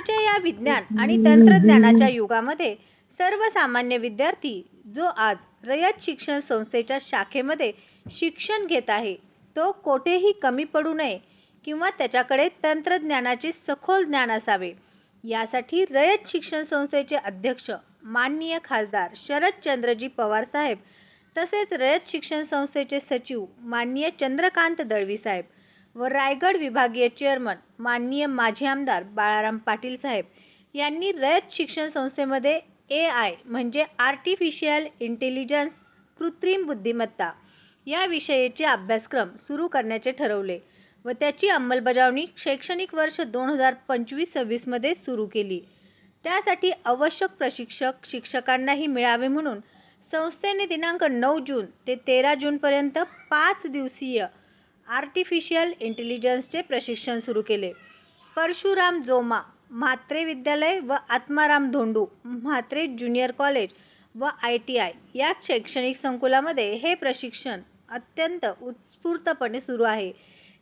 आजच्या या विज्ञान आणि तंत्रज्ञानाच्या युगामध्ये सर्वसामान्य विद्यार्थी जो आज रयत शिक्षण संस्थेच्या शाखेमध्ये शिक्षण घेत आहे तो कोठेही कमी पडू नये किंवा त्याच्याकडे तंत्रज्ञानाचे सखोल ज्ञान असावे. यासाठी रयत शिक्षण संस्थेचे अध्यक्ष माननीय खासदार शरदचंद्रजी पवार साहेब तसेच रयत शिक्षण संस्थेचे सचिव माननीय चंद्रकांत दळवी साहेब व रायगड विभागीय चेअरमन माननीय माजी आमदार बाळाराम पाटील साहेब यांनी रयत शिक्षण संस्थेमध्ये ए आय म्हणजे आर्टिफिशियल इंटेलिजन्स कृत्रिम बुद्धिमत्ता या विषयाचे अभ्यासक्रम सुरू करण्याचे ठरवले व त्याची अंमलबजावणी शैक्षणिक वर्ष दोन हजार पंचवीस सव्वीसमध्ये सुरू केली. त्यासाठी आवश्यक प्रशिक्षक शिक्षकांनाही मिळावे म्हणून संस्थेने दिनांक नऊ जून ते तेरा जूनपर्यंत पाच दिवसीय आर्टिफिशियल इंटेलिजन्सचे प्रशिक्षण सुरू केले. परशुराम जोमा म्हात्रे विद्यालय व आत्माराम धोंडू म्हात्रे ज्युनियर कॉलेज व आय टी आय या शैक्षणिक संकुलामध्ये हे प्रशिक्षण अत्यंत उत्स्फूर्तपणे सुरू आहे.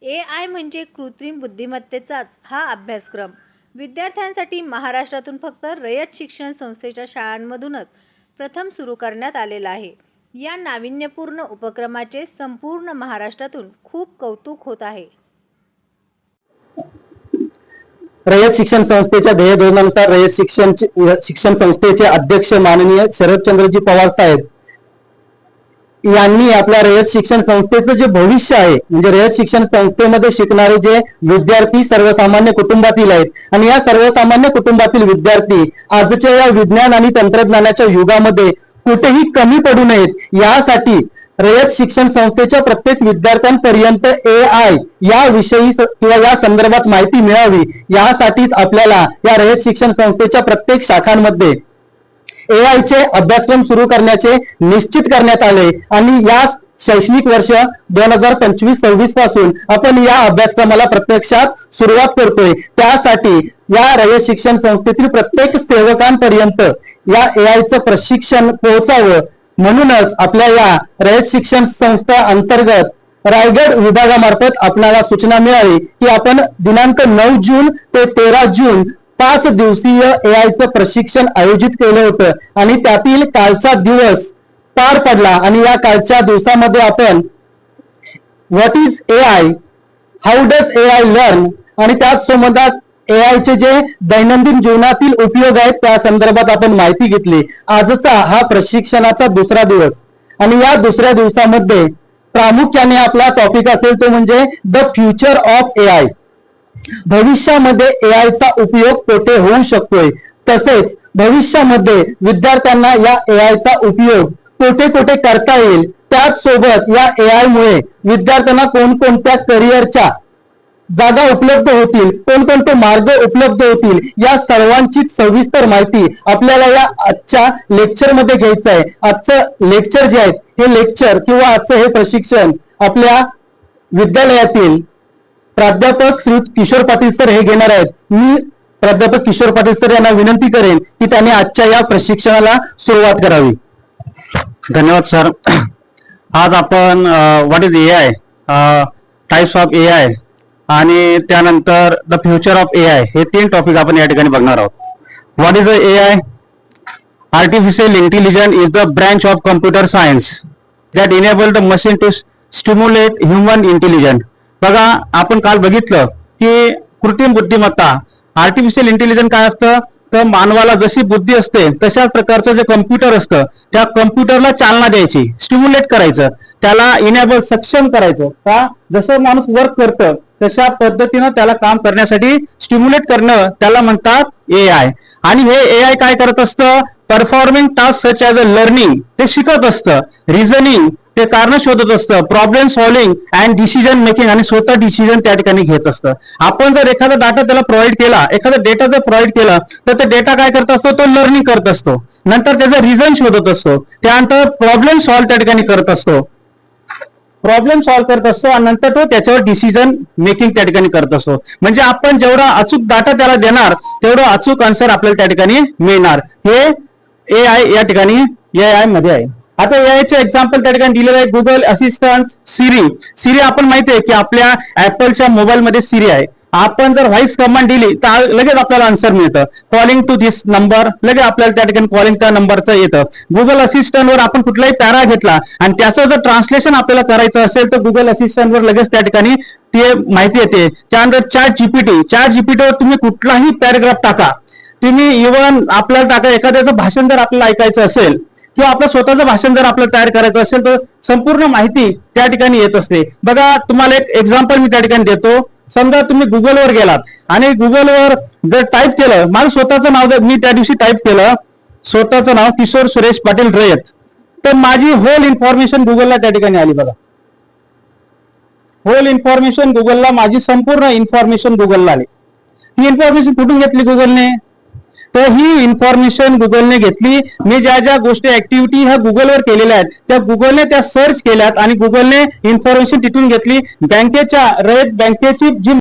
ए आय म्हणजे कृत्रिम बुद्धिमत्तेचाच हा अभ्यासक्रम. विद्यार्थ्यांसाठी महाराष्ट्रातून फक्त रयत शिक्षण संस्थेच्या शाळांमधूनच प्रथम सुरू करण्यात आलेला आहे. या नाविन्यपूर्ण उपक्रमाचे संपूर्ण महाराष्ट्रातून खूप कौतुक होत आहे. रयत शिक्षण संस्थेच्या ध्येय धोरणानुसार रयत शिक्षण शिक्षण संस्थेचे अध्यक्ष माननीय शरदचंद्रजी पवार साहेब यांनी आपल्या रयत शिक्षण संस्थेचं जे भविष्य आहे म्हणजे रयत शिक्षण संस्थेमध्ये शिकणारे जे विद्यार्थी सर्वसामान्य कुटुंबातील आहेत आणि या सर्वसामान्य कुटुंबातील विद्यार्थी आजच्या या विज्ञान आणि तंत्रज्ञानाच्या युगामध्ये कुठेही कमी पडू नयेत. यासाठी रयत शिक्षण संस्थेच्या प्रत्येक विद्यार्थ्यांपर्यंत ए आय या विषयी किंवा या संदर्भात माहिती मिळावी यासाठीच आपल्याला या रयत शिक्षण संस्थेच्या प्रत्येक शाखांमध्ये ए आय चे अभ्यासक्रम सुरू करण्याचे निश्चित करण्यात आले आणि या शैक्षणिक वर्ष दोन हजार पंचवीस सव्वीसपासून आपण या अभ्यासक्रमाला प्रत्यक्षात सुरुवात करतोय. त्यासाठी या रयत शिक्षण संस्थेतील प्रत्येक सेवकांपर्यंत या ए प्रशिक्षण पोहोचावं. म्हणूनच आपल्या या रयत शिक्षण संस्था अंतर्गत रायगड विभागामार्फत आपल्याला सूचना मिळाली की आपण दिनांक नऊ जून ते तेरा जून पाच दिवसीय एआयचं प्रशिक्षण आयोजित केलं होतं आणि त्यातील कालचा दिवस पार पडला आणि या कालच्या दिवसामध्ये आपण what is A I how does A I learn आणि त्याच संबंधात ए चे जे दैनंदिन जीवनातील उपयोग आहेत त्या संदर्भात आपण माहिती घेतली. आजचा हा प्रशिक्षणाचा दुसरा दिवस. आणि या दुसऱ्या दिवसामध्ये प्रामुख्याने आपला टॉपिक असेल तो म्हणजे the future of A I भविष्यामध्ये ए चा उपयोग कोठे होऊ शकतोय. तसेच भविष्यामध्ये विद्यार्थ्यांना या ए चा उपयोग कोठे कोठे करता येईल? त्याच सोबत या ए आय मुळे विद्यार्थ्यांना कोणकोणत्या करिअरच्या जागा उपलब्ध होतील? कोणकोणते मार्ग उपलब्ध होतील? या सर्वांची सविस्तर माहिती आपल्याला या आजच्या लेक्चरमध्ये घ्यायचं आहे. आजचं लेक्चर जे आहे हे लेक्चर किंवा आजचं हे प्रशिक्षण आपल्या विद्यालयातील प्राध्यापक श्री किशोर पाटील सर हे घेणार आहेत. मी प्राध्यापक किशोर पाटील सर यांना विनंती करेन की त्यांनी आजच्या या प्रशिक्षणाला सुरुवात करावी. धन्यवाद सर. आज आपण what is A I types of A I आणि त्यानंतर the future of A I हे तीन टॉपिक आपण या ठिकाणी बघणार आहोत. What is A I artificial intelligence is the branch of computer science that enable the machine to stimulate human intelligence बघा आपण काल बघितलं की कृत्रिम बुद्धिमत्ता आर्टिफिशियल इंटेलिजन्स काय असतं? तर मानवाला जशी बुद्धी असते तशाच प्रकारचं जे कम्प्युटर असतं त्या कम्प्युटरला चालना द्यायची स्टिम्युलेट करायचं. त्याला इनेबल सक्षम करायचं. का? जसं माणूस वर्क करतं तशा पद्धतीनं त्याला काम करण्यासाठी स्टिम्युलेट करणं त्याला म्हणतात ए आय आणि हे ए आय काय करत असतं? Performing task such as a learning ते शिकत असतं. रिझनिंग ते कारण शोधत असतं. Problem solving and decision making आणि स्वतः डिसिजन त्या ठिकाणी घेत असतं. आपण जर एखादा डाटा त्याला प्रोव्हाइड केला एखादा डेटा जर प्रोव्हाइड केला तर ते डेटा काय करत असतो? तो लर्निंग करत असतो. नंतर त्याचा रिझन शोधत असतो. त्यानंतर प्रॉब्लेम सॉल्व्ह त्या ठिकाणी करत असतो. प्रॉब्लेम सॉल्व्ह करत असतो आणि नंतर तो त्याच्यावर डिसिजन मेकिंग त्या ठिकाणी करत असतो. म्हणजे आपण जेवढा अचूक डाटा त्याला देणार तेवढं अचूक आन्सर आपल्याला त्या ठिकाणी मिळणार. हे ए आय या ठिकाणी ए आयमध्ये आहे. आता ए चे एक्झाम्पल त्या ठिकाणी दिलेलं आहे गुगल असिस्टंट सिरी सिरी आपण माहिती आहे की आपल्या ऍपलच्या मोबाईलमध्ये सिरी आहे. आपण जर व्हॉइस कमांड दिली तर लगेच आपल्याला आन्सर मिळतं. कॉलिंग टू दिस नंबर लगेच आपल्याला त्या ठिकाणी कॉलिंग त्या नंबरचं येतं. गुगल असिस्टंटवर आपण कुठलाही पॅरा घेतला आणि त्याचं जर ट्रान्सलेशन आपल्याला करायचं असेल तर गुगल असिस्टंटवर लगेच त्या ठिकाणी ते माहिती येते. त्यानंतर चार जीपीटी चार जीपीटीवर तुम्ही कुठलाही पॅराग्राफ टाका. तुम्ही इव्हन आपल्याला टाका एखाद्याचं भाषण जर आपल्याला ऐकायचं असेल किंवा आपलं स्वतःचं भाषण जर आपल्याला तयार करायचं असेल तर संपूर्ण माहिती त्या ठिकाणी येत असते. बघा तुम्हाला एक एक्झाम्पल मी त्या ठिकाणी देतो. समजा तुम्ही गुगलवर गेलात आणि गुगलवर जर टाईप केलं माझं स्वतःचं नाव जर मी त्या दिवशी टाईप केलं स्वतःचं नाव किशोर सुरेश पाटील रयत तर माझी होल इन्फॉर्मेशन गुगलला त्या ठिकाणी आली बघा. होल इन्फॉर्मेशन गुगलला माझी संपूर्ण इन्फॉर्मेशन गुगलला आली. ही इन्फॉर्मेशन कुठून घेतली गुगलने तर ही इन्फॉर्मेशन गुगलने घेतली. मी ज्या ज्या गोष्टी ऍक्टिव्हिटी ह्या गुगलवर केलेल्या आहेत त्या गुगलने त्या सर्च केल्यात आणि गुगलने इन्फॉर्मेशन तिथून घेतली. बँकेच्या रयत बँकेची जी